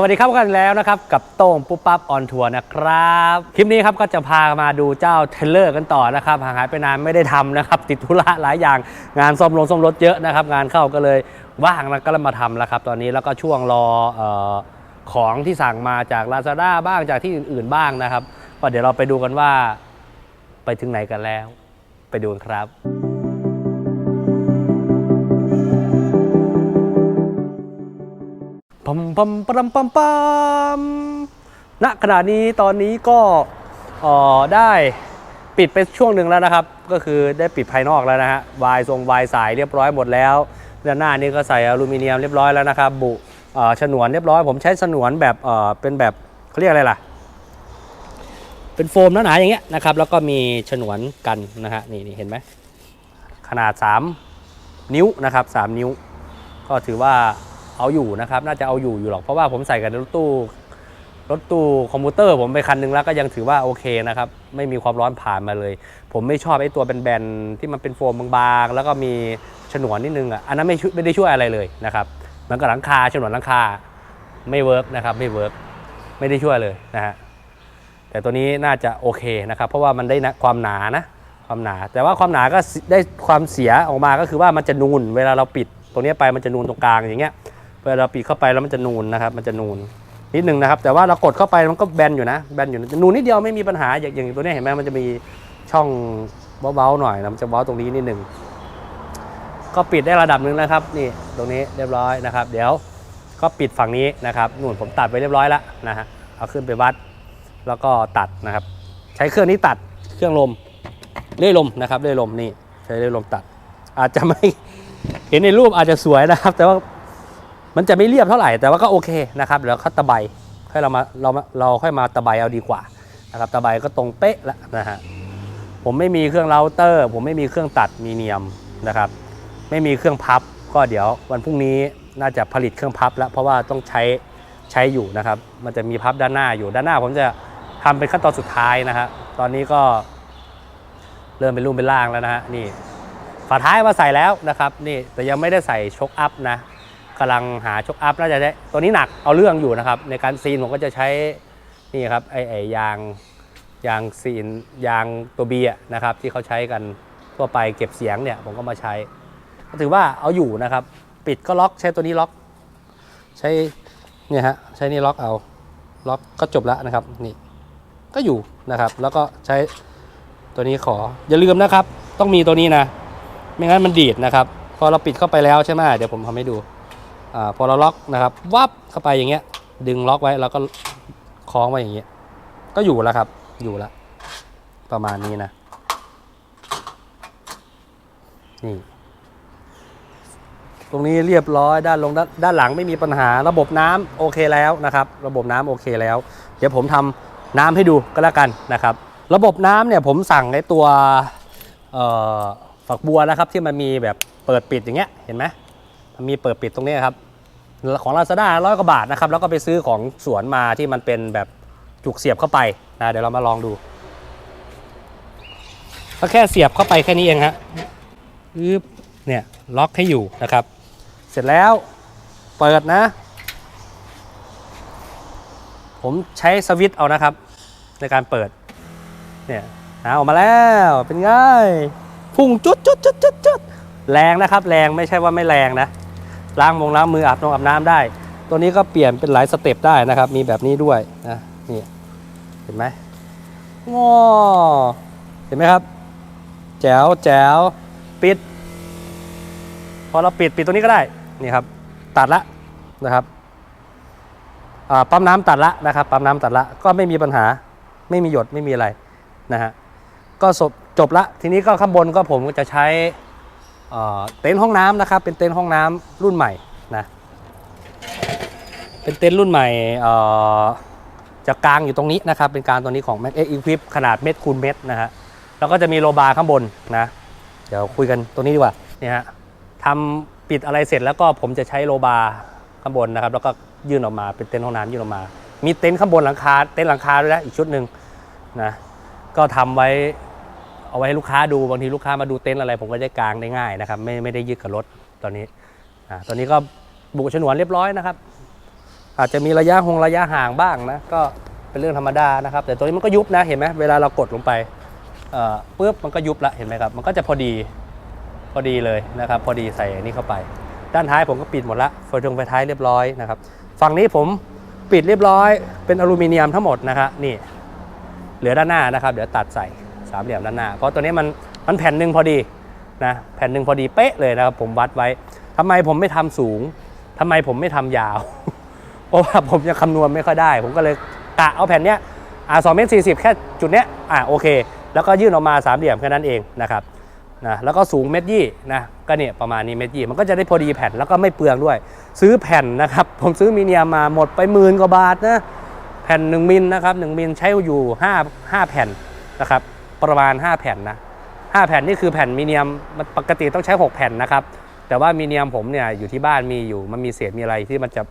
สวัสดีครับกันแล้วนะครับ กับโต้งปุ๊บปั๊บออนทัวร์นะครับ คลิปนี้ครับก็จะพามาดูเจ้าเทเลอร์กันต่อนะครับห่างหายไปนานไม่ได้ทำนะครับ ติดธุระหลายอย่างงานซ่อมรถซ่อมรถเยอะนะครับ งานเข้าก็เลยว่างแล้วก็เลยมาทำแล้วครับ ตอนนี้แล้วก็ช่วงรอออของที่สั่งมาจาก Lazada บ้างจากที่อื่นๆบ้างนะครับก็เดี๋ยวเราไปดูกันว่า ไปถึงไหนกันแล้ว ไปดูกันครับ ปัมปัมปัมปัมปัมณขณะนี้ตอนนี้ก็ได้ปิดไปช่วงหนึ่งแล้วนะครับ ก็คือได้ปิดภายนอกแล้วนะฮะวายทรงวายสายเรียบร้อยหมดแล้วด้านหน้านี้ก็ใส่อลูมิเนียมเรียบร้อยแล้วนะครับ บุฉนวนเรียบร้อย ผมใช้ฉนวนแบบเอ่อเป็นแบบเขาเรียกอะไรล่ะ เป็นโฟมหนาๆอย่างเงี้ยนะครับ แล้วก็มีฉนวนกันนะฮะนี่นี่เห็นไหมขนาด 3 นิ้วนะครับ 3 นิ้ว ก็ถือว่า เอาอยู่นะครับ น่าจะเอาอยู่อยู่หรอก เพราะว่าผมใส่กับรถตู้รถตู้คอมพิวเตอร์ผมไปคันหนึงแล้วก็ยังถือว่าโอเคนะครับ ไม่มีความร้อนผ่านมาเลย ผมไม่ชอบไอ้ตัวแบนๆที่มันเป็นโฟมบางๆ แล้วก็มีฉนวนนิดนึงอะอันนั้นไม่ไม่ได้ช่วยอะไรเลยนะครับมือนกับหลังคาฉนวนหลังคาไม่เวิร์กนะครับไม่เวิร์กไม่ได้ช่วยเลยนะฮะแต่ตัวนี้น่าจะโอเคนะครับ เพราะว่ามันได้นะความหนานะความหนา แต่ว่าความหนาก็ได้ความเสียออกมาก็คือว่ามันจะนูน เวลาเราปิดตรงนี้ไปมันจะนูนตรงกลางอย่างเงี้ย เวลาเราปิดเข้าไปแล้วมันจะนูนนะครับ มันจะนูนนิดนึงนะครับ แต่ว่าเรากดเข้าไปมันก็แบนอยู่นะแบนอยู่นะนูนนิดเดียวไม่มีปัญหาอย่างอย่างตัวนี้เห็นไหมมันจะมีช่องเบาๆหน่อยนะมันจะเบาตรงนี้นิดนึงก็ปิดได้ระดับหนึ่งนะครับ นี่ตรงนี้เรียบร้อยนะครับ เดี๋ยวก็ปิดฝั่งนี้นะครับนู่นผมตัดไปเรียบร้อยแล้วนะฮะเอาขึ้นไปวัด แล้วก็ตัดนะครับ ใช้เครื่องนี้ตัดเครื่องลมเลื่อยลมนะครับเลื่อยลมนี่ใช้เลื่อยลมตัด อาจจะไม่เห็นในรูปอาจจะสวยนะครับ แต่ว่า มันจะไม่เรียบเท่าไหร่แต่ว่าก็โอเคนะครับเดี๋ยวเขาตะไบค่อยเรามาเราเราค่อยมาตะไบเอาดีกว่านะครับตะไบก็ตรงเป๊ะแล้วนะฮะผมไม่มีเครื่องเราเตอร์ ผมไม่มีเครื่องตัดมีเนียมนะครับ ไม่มีเครื่องพับ ก็เดี๋ยววันพรุ่งนี้น่าจะผลิตเครื่องพับแล้วเพราะว่าต้องใช้ใช้อยู่นะครับ มันจะมีพับด้านหน้าอยู่ด้านหน้า ผมจะทำเป็นขั้นตอนสุดท้ายนะฮะตอนนี้ก็เริ่มเป็นรูปเป็นร่างแล้วนะฮะนี่ฝาท้ายมาใส่แล้วนะครับนี่แต่ยังไม่ได้ใส่ช็อกอัพนะ กำลังหาชกอัพน่าจะได้ตัวนี้หนักเอาเรื่องอยู่นะครับ ในการซีนผมก็จะใช้นี่ครับไอไอยางยางซีนยางตัวบีนะครับที่เขาใช้กันทั่วไปเก็บเสียงเนี่ยผมก็มาใช้ ก็ถือว่าเอาอยู่นะครับ ปิดก็ล็อกใช้ตัวนี้ล็อก ใช้เนี่ยฮะใช้นี่ล็อกเอาล็อกก็จบแล้วนะครับนี่ก็อยู่นะครับ แล้วก็ใช้ตัวนี้ขออย่าลืมนะครับ ต้องมีตัวนี้นะ ไม่งั้นมันดีดนะครับ พอเราปิดเข้าไปแล้วใช่ไหมเดี๋ยวผมทำให้ดู พอเราล็อกนะครับวับเข้าไปอย่างเงี้ย ดึงล็อกไว้แล้วก็คล้องไว้อย่างเงี้ยก็อยู่แล้วครับ อยู่แล้วประมาณนี้นะนี่ตรงนี้เรียบร้อยด้านลงด้านด้านหลังไม่มีปัญหาระบบน้ำโอเคแล้วนะครับ ระบบน้ำโอเคแล้ว เดี๋ยวผมทำน้ำให้ดูก็แล้วกันนะครับ ระบบน้ำเนี่ยผมสั่งไอ้ตัวฝักบัวนะครับที่มันมีแบบเปิดปิดอย่างเงี้ยเห็นไหม มีเปิดปิดตรงนี้ครับ ของ Lazada ร้อยกว่าบาทนะครับ แล้วก็ไปซื้อของสวนมาที่มันเป็นแบบจุกเสียบเข้าไปนะเดี๋ยวเรามาลองดูก็แค่เสียบเข้าไปแค่นี้เองฮะอึ๊บเนี่ยล็อกให้อยู่นะครับ เสร็จแล้วเปิดนะ ผมใช้สวิตช์เอานะครับ ในการเปิด เนี่ยนะออกมาแล้วเป็นไงพุ่งจุดจุดจุดจุดจุดแรงนะครับ แรงไม่ใช่ว่าไม่แรงนะ ล้างมงล้างมืออาบน้ำอาบน้ำได้ ตัวนี้ก็เปลี่ยนเป็นหลายสเต็ปได้นะครับ มีแบบนี้ด้วยนะนี่เห็นไหมง้อเห็นไหมครับ แจ๋วแจ๋วปิด พอเราปิดปิดตัวนี้ก็ได้นี่ครับ ตัดละนะครับปั๊มน้ำตัดละนะครับปั๊มน้ำตัดละก็ไม่มีปัญหาไม่มีหยดไม่มีอะไรนะฮะก็จบจบละทีนี้ก็ข้างบนก็ผมก็จะใช้ เต็นท์ห้องน้ำนะครับ เป็นเต็นท์ห้องน้ำรุ่นใหม่นะ เป็นเต็นท์รุ่นใหม่จะกลางอยู่ตรงนี้นะครับ เป็นกลางตัวนี้ของ Mac X Equip ขนาดเม็ดคูณเม็ดนะฮะ แล้วก็จะมีโลบาร์ข้างบนนะ เดี๋ยวคุยกันตรงนี้ดีกว่า เนี่ยฮะทำปิดอะไรเสร็จแล้วก็ผมจะใช้โลบาร์ข้างบนนะครับ แล้วก็ยื่นออกมาเป็นเต็นท์ห้องน้ำยื่นออกมา มีเต็นท์ข้างบนหลังคา เต็นท์หลังคาด้วยนะอีกชุดหนึ่งนะ ก็ทำไว้ เอาไว้ให้ลูกค้าดูบางทีลูกค้ามาดูเต็นท์อะไร ผมก็จะกางได้ง่ายนะครับ ไม่ไม่ได้ยึดกับรถตอนนี้อ่าตอนนี้ก็บุกฉนวนเรียบร้อยนะครับ อาจจะมีระยะหงระยะห่างบ้างนะก็เป็นเรื่องธรรมดานะครับ แต่ตัวนี้มันก็ยุบนะเห็นไหมเวลาเรากดลงไปเอ่อปุ๊บมันก็ยุบละเห็นไหมครับ มันก็จะพอดีพอดีเลยนะครับ พอดีใส่อันนี้เข้าไป ด้านท้ายผมก็ปิดหมดละไฟตรงไฟท้ายเรียบร้อยนะครับฝั่งนี้ผมปิดเรียบร้อยเป็นอลูมิเนียมทั้งหมดนะครับนี่เหลือด้านหน้านะครับ เดี๋ยวตัดใส่ สามเหลี่ยมด้านหน้า เพราะตัวนี้มันมันแผ่นหนึ่งพอดีนะแผ่นหนึ่งพอดีเป๊ะเลยนะครับผมวัดไว้ทำไมผมไม่ทำสูงทำไมผมไม่ทำยาว เพราะว่าผมยังคำนวณไม่ค่อยได้ ผมก็เลยกะเอาแผ่นเนี้ยอ่าสองเมตรสี่สิบแค่จุดเนี้ยอ่าโอเค แล้วก็ยื่นออกมาสามเหลี่ยมแค่นั้นเองนะครับนะแล้วก็สูงเมตรยี่นะก็เนี่ยประมาณนี้เมตรยี่มันก็จะได้พอดีแผ่นแล้วก็ไม่เปลืองด้วย ซื้อแผ่นนะครับ ผมซื้อมีเนียมมาหมดไปหมื่นกว่าบาทนะแผ่น 1 มิลนะครับ1มิลใช้อยู่ 5 5 แผ่นนะครับ ประมาณ 5 แผ่นนะ5แผ่นนี่คือแผ่นมีเนียมมันปกติต้องใช้ 6 แผ่นนะครับ แต่ว่ามีเนียมผมเนี่ยอยู่ที่บ้านมีอยู่มันมีเศษมีอะไรที่มันจะ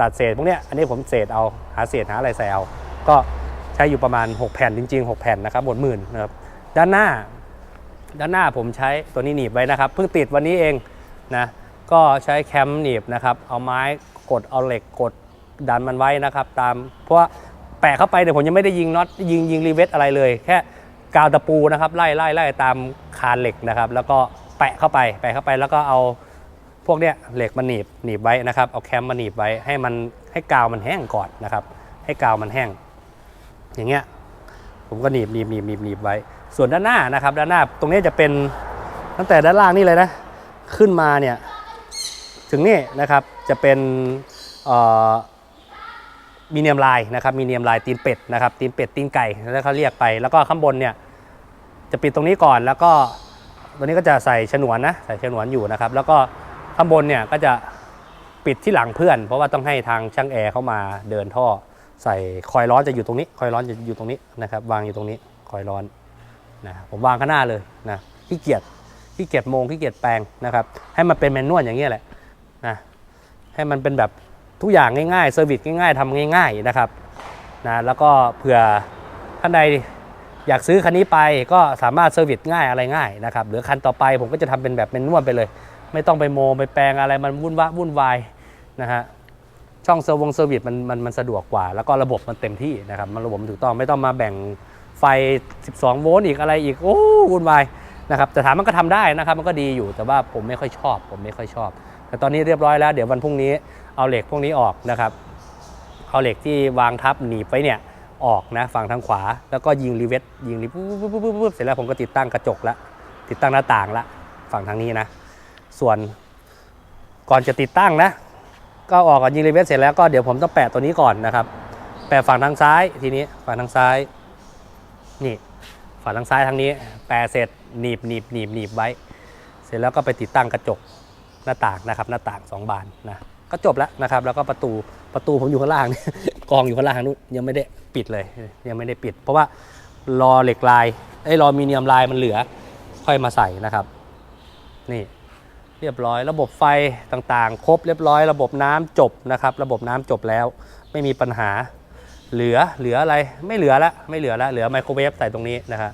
ตัดเศษพวกเนี้ยอันนี้ผมเศษเอาหาเศษหาอะไรใส่เอาก็ใช้อยู่ประมาณ 6 แผ่นจริง ๆ 6 แผ่นนะครับหมดหมื่นนะครับด้านหน้า ด้านหน้าผมใช้ตัวนี้หนีบไว้นะครับเพิ่งติดวันนี้เองนะก็ใช้แคมหนีบนะครับเอาไม้กดเอาเหล็กกดดันมันไว้นะครับ ตามเพราะว่าแปะเข้าไปเนี่ยผมยังไม่ได้ยิงน็อตยิงยิงรีเวทอะไรเลยแค่ กาวตะปูนะครับไล่ไล่ไล่ตามคานเหล็กนะครับ แล้วก็แปะเข้าไปแปะเข้าไปแล้วก็เอาพวกเนี้ยเหล็กมาหนีบหนีบไว้นะครับ เอาแคมมาหนีบไว้ให้มันให้กาวมันแห้งก่อนนะครับ ให้กาวมันแห้ง อย่างเงี้ยผมก็หนีบหนีบหนีบหนีบหนีบไว้ ส่วนด้านหน้านะครับ ด้านหน้าตรงนี้จะเป็นตั้งแต่ด้านล่างนี่เลยนะขึ้นมาเนี่ยถึงนี่นะครับจะเป็นเอ่อ มีเนียมลายนะครับมีเนียมลายตีนเป็ดนะครับตีนเป็ดตีนไก่แล้วเขาเรียกไป แล้วก็ข้างบนเนี่ยจะปิดตรงนี้ก่อนแล้วก็ตัวนี้ก็จะใส่ฉนวนนะใส่ฉนวนอยู่นะครับ แล้วก็ข้างบนเนี่ยก็จะปิดที่หลังเพื่อน เพราะว่าต้องให้ทางช่างแอร์เข้ามาเดินท่อ ใส่คอยร้อนจะอยู่ตรงนี้ คอยร้อนจะอยู่ตรงนี้นะครับ วางอยู่ตรงนี้คอยร้อนนะผมวางข้างหน้าเลยนะขี้เกียจขี้เกียจโมงขี้เกียจแปลงนะครับ ให้มันเป็นแมนนวลอย่างเงี้ยแหละนะให้มันเป็นแบบ ทุกอย่างง่ายๆเซอร์วิสง่ายๆทำง่ายๆนะครับนะแล้วก็เผื่อท่านใดอยากซื้อคันนี้ไปก็สามารถเซอร์วิสง่ายอะไรง่ายนะครับหรือคันต่อไปผมก็จะทำเป็นแบบแมนนวลไปเลย ไม่ต้องไปโมไปแปลงอะไรมันวุ่นวะวุ่นวายนะฮะช่องเซอร์วงเซอร์วิสมันมันมันสะดวกกว่า แล้วก็ระบบมันเต็มที่นะครับมันระบบมันถูกต้องไม่ต้องมาแบ่งไฟ 12 โวลต์อีกอะไรอีกโอ้วุ่นวายนะครับแต่ถามมันก็ทำได้นะครับมันก็ดีอยู่แต่ว่าผมไม่ค่อยชอบ ผมไม่ค่อยชอบ แต่ตอนนี้เรียบร้อยแล้ว เดี๋ยววันพรุ่งนี้ เอาเหล็กพวกนี้ออกนะครับ เอาเหล็กที่วางทับหนีไว้เนี่ยออกนะฝั่งทางขวา แล้วก็ยิงรีเวทยิงรีปุ๊บปุ๊บปุ๊บปุ๊บปุ๊บเสร็จแล้วผมก็ติดตั้งกระจกละติดตั้งหน้าต่างละฝั่งทางนี้นะ ส่วนก่อนจะติดตั้งนะ ก็ออกกับยิงรีเวทเสร็จแล้วก็เดี๋ยวผมต้องแปะตัวนี้ก่อนนะครับ แปะฝั่งทางซ้ายทีนี้ฝั่งทางซ้ายนี่ฝั่งทางซ้ายทางนี้ แปะเสร็จหนีบหนีบหนีบหนีบไว้ เสร็จแล้วก็ไปติดตั้งกระจกหน้าต่างนะครับ หน้าต่างสองบานนะ ก็จบแล้วนะครับ แล้วก็ประตูประตูผมอยู่ข้างล่าง กองอยู่ข้างล่างนู้นยังไม่ได้ปิดเลย ยังไม่ได้ปิด เพราะว่ารอเหล็กลายไอ้รอมีเนียมลายมันเหลือ ค่อยมาใส่นะครับ นี่เรียบร้อย ระบบไฟต่างๆ ครบเรียบร้อย ระบบน้ำจบนะครับ ระบบน้ำจบแล้ว ไม่มีปัญหา เหลือเหลืออะไรไม่เหลือละไม่เหลือละเหลือไมโครเวฟใส่ตรงนี้นะฮะ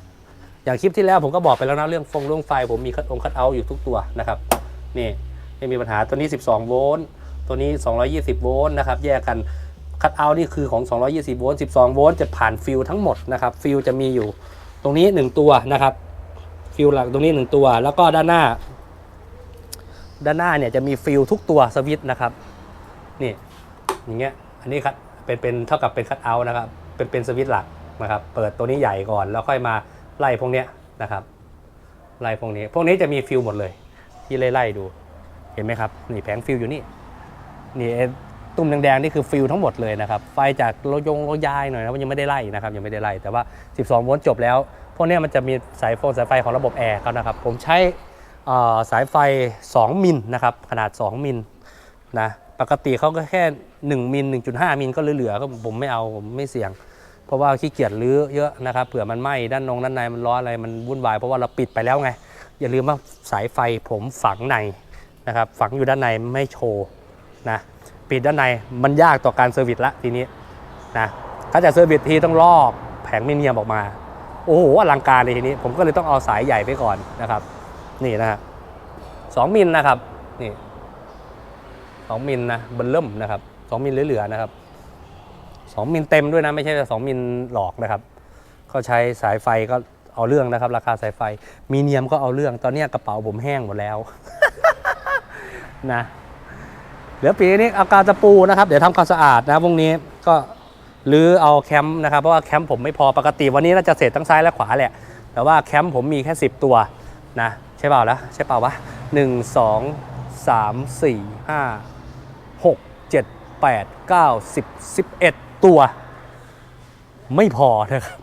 อย่างคลิปที่แล้วผมก็บอกไปแล้วนะเรื่องฟงเรื่องไฟ ผมมีคัดองคัดเอาท์อยู่ทุกตัวนะครับนี่ไม่มีปัญหาตัวนี้ 12 โวลต์ ตัวนี้ 220 โวลต์นะครับ แยกกัน คัดเอาท์นี่คือของ 220 โวลต์ 12 โวลต์จะผ่านฟิลทั้งหมดนะครับ ฟิลจะมีอยู่ ตรงนี้ 1 ตัวนะครับ ฟิลหลักตรงนี้ 1 ตัว แล้วก็ด้านหน้า ด้านหน้าเนี่ยจะมีฟิลทุกตัวสวิตช์นะครับ นี่ อย่างเงี้ย อันนี้ครับเป็นเป็นเท่ากับเป็นคัตเอาท์นะครับ เป็นเป็นสวิตช์หลักนะครับ เปิดตัวนี้ใหญ่ก่อน แล้วค่อยมาไล่พวกเนี้ยนะครับ ไล่พวกนี้ พวกนี้จะมีฟิลหมดเลย ที่ไล่ไล่ดู เห็นไหมครับ นี่แผงฟิลอยู่นี่ นี่ตุ่มแดงๆนี่คือฟิลทั้งหมดเลยนะครับ ไฟจากรถยงรถยายหน่อยนะมันยังไม่ได้ไล่นะครับยังไม่ได้ไล่ แต่ว่า 12 โวลต์จบแล้ว พวกนี้มันจะมีสายโฟนสายไฟของระบบแอร์เขานะครับ ผมใช้สายไฟ 2 มิลนะครับขนาด 2 มิลนะปกติเขาก็แค่ 1 มิล 1.5 มิลก็เหลือๆก็ผมไม่เอาผมไม่เสี่ยง เพราะว่าขี้เกียจรื้อเยอะนะครับเผื่อมันไหม้ด้านนงด้านในมันร้อนอะไรมันวุ่นวายเพราะว่าเราปิดไปแล้วไง อย่าลืมว่าสายไฟผมฝังในนะครับฝังอยู่ด้านในไม่โชว์ นะปิดด้านในมันยากต่อการเซอร์วิสละทีนี้นะถ้าจะเซอร์วิสทีต้องลอกแผงมิเนียมออกมา โอ้โหอลังการเลยทีนี้ ผมก็เลยต้องเอาสายใหญ่ไปก่อนนะครับ นี่นะฮะสองมิลนะครับนี่สองมิลนะเบนเริ่มนะครับส2มิลเหลือๆนะครับ2มิลเต็มด้วยนะ ไม่ใช่2มิลหลอกนะครับเขาใช้สายไฟก็เอาเรื่องนะครับ ราคาสายไฟ มีเนียมก็เอาเรื่อง ตอนนี้กระเป๋าผมแห้งหมดแล้ว นะ ลือปีนี้เอากาวตะปูนะครับ เดี๋ยวทำความสะอาดนะพรุ่งนี้ก็รื้อเอาแคมป์นะครับ เพราะว่าแคมป์ผมไม่พอปกติวันนี้น่าจะเสร็จทั้งซ้ายและขวาแหละ แต่ว่าแคมป์ผมมีแค่ 10 ตัวนะใช่เปล่าแล้วใช่เปล่าวะหนึ่งสองสามสี่ห้าหกเจ็ดแปดเก้าสิบสิบเอ็ดตัว ไม่พอนะครับ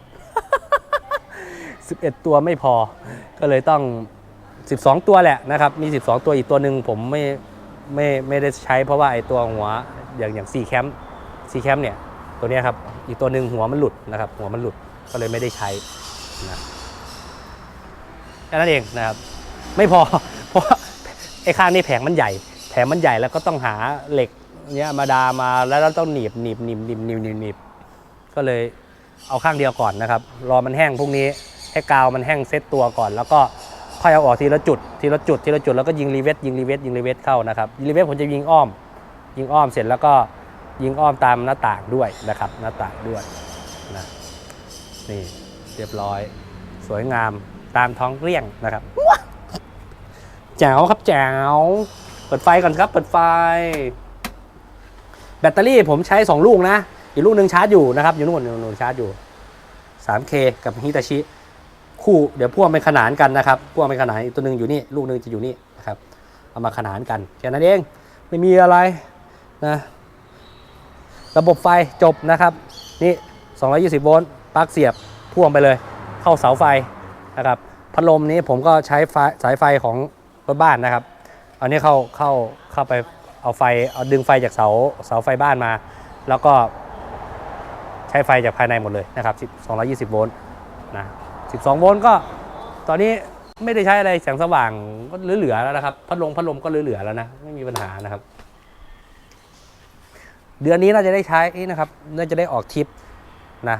11 ตัวไม่พอก็เลยต้อง 12 ตัวแหละนะครับ มี 12 ตัวอีกตัวหนึ่งผมไม่ ไม่ไม่ได้ใช้เพราะว่าไอ้ตัวหัวอย่างอย่างซีแคมซีแคมเนี่ยตัวนี้ครับอีกตัวหนึ่งหัวมันหลุดนะครับ หัวมันหลุดก็เลยไม่ได้ใช้นะแค่นั้นเองนะครับ ไม่พอเพราะไอ้ข้างนี้แผงมันใหญ่ แผงมันใหญ่แล้วก็ต้องหาเหล็กเนี้ยมาดามาแล้วต้องหนีบหนีบหนีบหนีบหนีบหนีบหนีบก็เลยเอาข้างเดียวก่อนนะครับ รอมันแห้งพรุ่งนี้ให้กาวมันแห้งเซตตัวก่อน แล้วก็ ค่อยเอาออกทีละจุดทีละจุดทีละจุดแล้วก็ยิงรีเวทยิงรีเวทยิงรีเวทเข้านะครับรีเวทผมจะยิงอ้อม ยิงอ้อมเสร็จแล้วก็ยิงอ้อมตามหน้าต่างด้วยนะครับ หน้าต่างด้วยนะนี่เรียบร้อย สวยงามตามท้องเรียงนะครับแจ๋วครับแจ๋วเปิดไฟก่อนครับ เปิดไฟ แบตเตอรี่ผมใช้ 2 ลูกนะ อีกลูกหนึ่งชาร์จอยู่นะครับ อยู่นู่นอยู่นู่นชาร์จอยู่ 3K กับฮิตาชิ คู่เดี๋ยวพ่วงเป็นขนานกันนะครับพ่วงเป็นขนานอีกตัวหนึ่งอยู่นี่ลูกหนึ่งจะอยู่นี่นะครับเอามาขนานกันแค่นั้นเองไม่มีอะไรนะระบบไฟจบนะครับนี่220โวลต์ปลั๊กเสียบพ่วงไปเลย เข้าเสาไฟนะครับพัดลมนี้ผมก็ใช้ไฟสายไฟของรถบ้านนะครับเอานี้เข้าเข้าเข้าไปเอาไฟเอาดึงไฟจากเสาเสาไฟบ้านมา แล้วก็ใช้ไฟจากภายในหมดเลยนะครับ220โวลต์นะ 12 โวลต์ก็ตอนนี้ไม่ได้ใช้อะไรแสงสว่างก็เหลือๆแล้วนะครับ พัดลมพัดลมก็เหลือๆแล้วนะ ไม่มีปัญหานะครับ เดือนนี้น่าจะได้ใช้นะครับ น่าจะได้ออกทริปนะ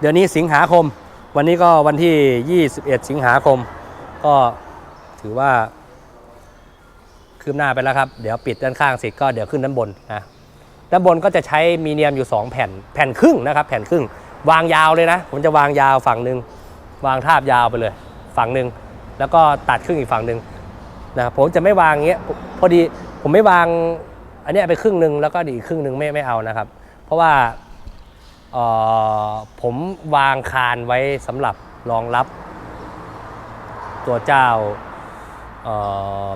เดือนนี้สิงหาคม วันนี้ก็วันที่ 21 สิงหาคม ก็ถือว่าคืบหน้าไปแล้วครับ เดี๋ยวปิดด้านข้างเสร็จก็เดี๋ยวขึ้นด้านบนนะ ด้านบนก็จะใช้มีเนียมอยู่ 2 แผ่น แผ่นครึ่งนะครับ แผ่นครึ่ง วางยาวเลยนะ ผมจะวางยาวฝั่งหนึ่งวางทาบยาวไปเลย ฝั่งหนึ่งแล้วก็ตัดครึ่งอีกฝั่งหนึ่งนะผมจะไม่วางอย่างเงี้ยพอดีผมไม่วางอันเนี้ยไปครึ่งหนึ่งแล้วก็อีกครึ่งหนึ่งไม่ไม่เอานะครับ เพราะว่าผมวางคานไว้สำหรับรองรับ ตัวเจ้า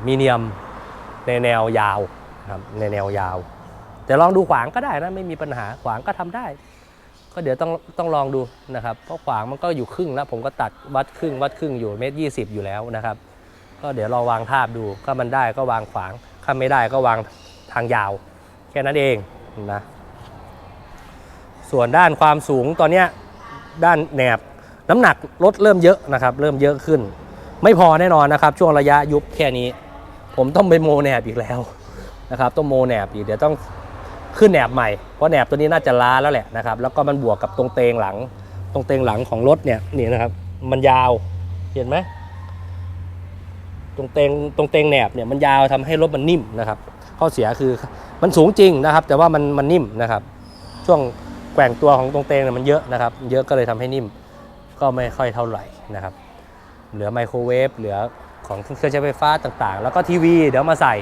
มีเนียมในแนวยาวครับในแนวยาว แต่ลองดูขวางก็ได้นะ ไม่มีปัญหาขวางก็ทำได้ ก็เดี๋ยวต้องต้องลองดูนะครับ เพราะขวางมันก็อยู่ครึ่งแล้ว ผมก็ตัดวัดครึ่งวัดครึ่งอยู่เมตรยี่สิบอยู่แล้วนะครับ ก็เดี๋ยวราวางทาบดูถ้ามันได้ก็วางขวางถ้าไม่ได้ก็วางทางยาว แค่นั้นเองนะส่วนด้านความสูงตอนเนี้ยด้านแหนบน้ำหนักลดเริ่มเยอะนะครับ เริ่มเยอะขึ้น ไม่พอแน่นอนนะครับ ช่วงระยะยุบแค่นี้ ผมต้องไปโมแหนบอีกแล้วนะครับ ต้องโมแหนบอีกเดี๋ยวต้อง ขึ้นแหนบใหม่ เพราะแหนบตัวนี้น่าจะล้าแล้วแหละนะครับ แล้วก็มันบวกกับตรงเตงหลัง ตรงเตงหลังของรถเนี่ยนี่นะครับ มันยาว เห็นไหมตรงเตงตรงเตงแหนบเนี่ยมันยาวทำให้รถมันนิ่มนะครับ ข้อเสียคือมันสูงจริงนะครับ แต่ว่ามันมันนิ่มนะครับ ช่วงแกว่งตัวของตรงเตงเนี่ยมันเยอะนะครับ เยอะก็เลยทำให้นิ่ม ก็ไม่ค่อยเท่าไหร่นะครับ เหลือไมโครเวฟเหลือของเครื่องใช้ไฟฟ้าต่างๆ แล้วก็ทีวีเดี๋ยวมาใส่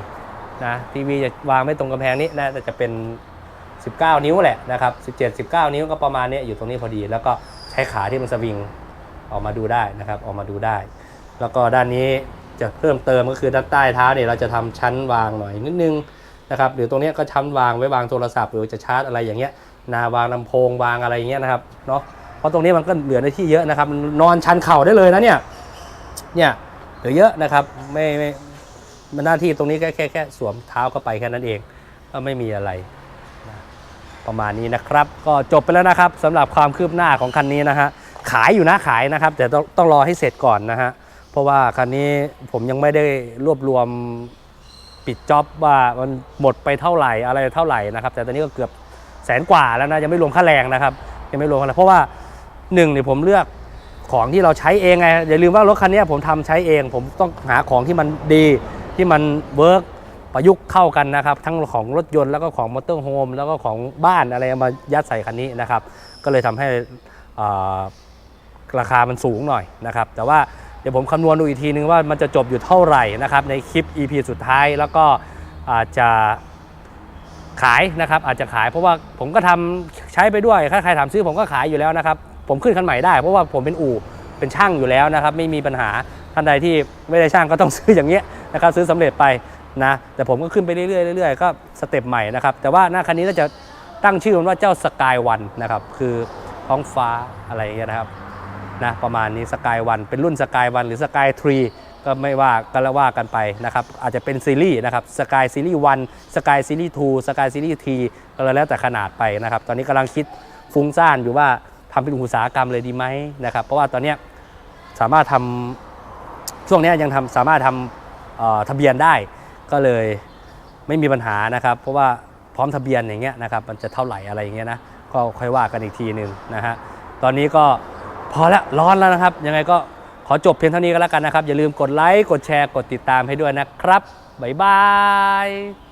นะทีวีจะวางไม่ตรงกำแพงนี้นะแต่จะเป็น 19 นิ้วแหละนะครับ17 19 นิ้วก็ประมาณนี้อยู่ตรงนี้พอดี แล้วก็ใช้ขาที่มันสวิงออกมาดูได้นะครับออกมาดูได้ แล้วก็ด้านนี้จะเพิ่มเติมก็คือด้านใต้เท้าเนี่ยเราจะทำชั้นวางหน่อยนิดนึงนะครับหรือตรงนี้ก็ชั้นวางไว้วางโทรศัพท์ หรือจะชาร์จอะไรอย่างเงี้ยนาวางลำโพงวางอะไรอย่างเงี้ยนะครับเนาะเพราะตรงนี้มันก็เหลือในที่เยอะนะครับนอนชันเข่าได้เลยนะเนี่ยเนี่ยเหลือเยอะนะครับไม่ไม่ หน้าที่ตรงนี้แค่แค่แค่สวมเท้าเข้าไปแค่นั้นเองก็ไม่มีอะไรนะประมาณนี้นะครับ ก็จบไปแล้วนะครับสำหรับความคืบหน้าของคันนี้นะฮะขายอยู่นะขายนะครับ แต่ต้องต้องรอให้เสร็จก่อนนะฮะเพราะว่าคันนี้ผมยังไม่ได้รวบรวมปิดจ็อบว่ามันหมดไปเท่าไหร่อะไรเท่าไหร่นะครับ แต่ตอนนี้ก็เกือบแสนกว่าแล้วนะยังไม่รวมค่าแรงนะครับยังไม่รวมค่าแรเพราะว่าหนึ่งเนี่ยผมเลือกของที่เราใช้เองไงอย่าลืมว่ารถคันนี้ผมทำใช้เอง ผมต้องหาของที่มันดี ที่มันเวิร์กประยุกต์เข้ากันนะครับ ทั้งของรถยนต์แล้วก็ของมอเตอร์โฮมแล้วก็ของบ้านอะไรมายัดใส่คันนี้นะครับ ก็เลยทำให้ราคามันสูงหน่อยนะครับ แต่ว่าเดี๋ยวผมคำนวณดูอีกทีนึงว่ามันจะจบอยู่เท่าไหร่นะครับ ในคลิป EP สุดท้ายแล้วก็อาจจะขายนะครับ อาจจะขายเพราะว่าผมก็ทำใช้ไปด้วยถ้าใครถามซื้อผมก็ขายอยู่แล้วนะครับ ผมขึ้นคันใหม่ได้ เพราะว่าผมเป็นอู่เป็นช่างอยู่แล้วนะครับ ไม่มีปัญหาท่านใดที่ไม่ได้ช่างก็ต้องซื้ออย่างเงี้ย นะครับซื้อสำเร็จไปนะแต่ผมก็ขึ้นไปเรื่อยๆเรื่อยๆก็สเต็ปใหม่นะครับแต่ว่าหน้าคันนี้ก็จะตั้งชื่อมันว่าเจ้าสกายวันนะครับคือท้องฟ้าอะไรอย่างเงี้ยนะครับนะประมาณนี้สกายวันเป็นรุ่นสกายวันหรือสกายทรีก็ไม่ว่ากันละว่ากันไปนะครับอาจจะเป็นซีรีส์นะครับสกายซีรีส์วันสกายซีรีส์ทูสกายซีรีส์ทีก็แล้วแต่ขนาดไปนะครับตอนนี้กำลังคิดฟุ้งซ่านอยู่ว่าทำเป็นอุตสาหกรรมเลยดีไหมนะครับเพราะว่าตอนนี้สามารถทำช่วงนี้ยังทำสามารถทำเอ่อ ทะเบียนได้ก็เลยไม่มีปัญหานะครับ เพราะว่าพร้อมทะเบียนอย่างเงี้ยนะครับมันจะเท่าไหร่อะไรอย่างเงี้ยนะก็ค่อยว่ากันอีกทีหนึ่งนะฮะตอนนี้ก็พอแล้วร้อนแล้วนะครับ ยังไงก็ขอจบเพียงเท่านี้ก็แล้วกันนะครับ อย่าลืมกดไลค์กดแชร์กดติดตามให้ด้วยนะครับบ๊ายบาย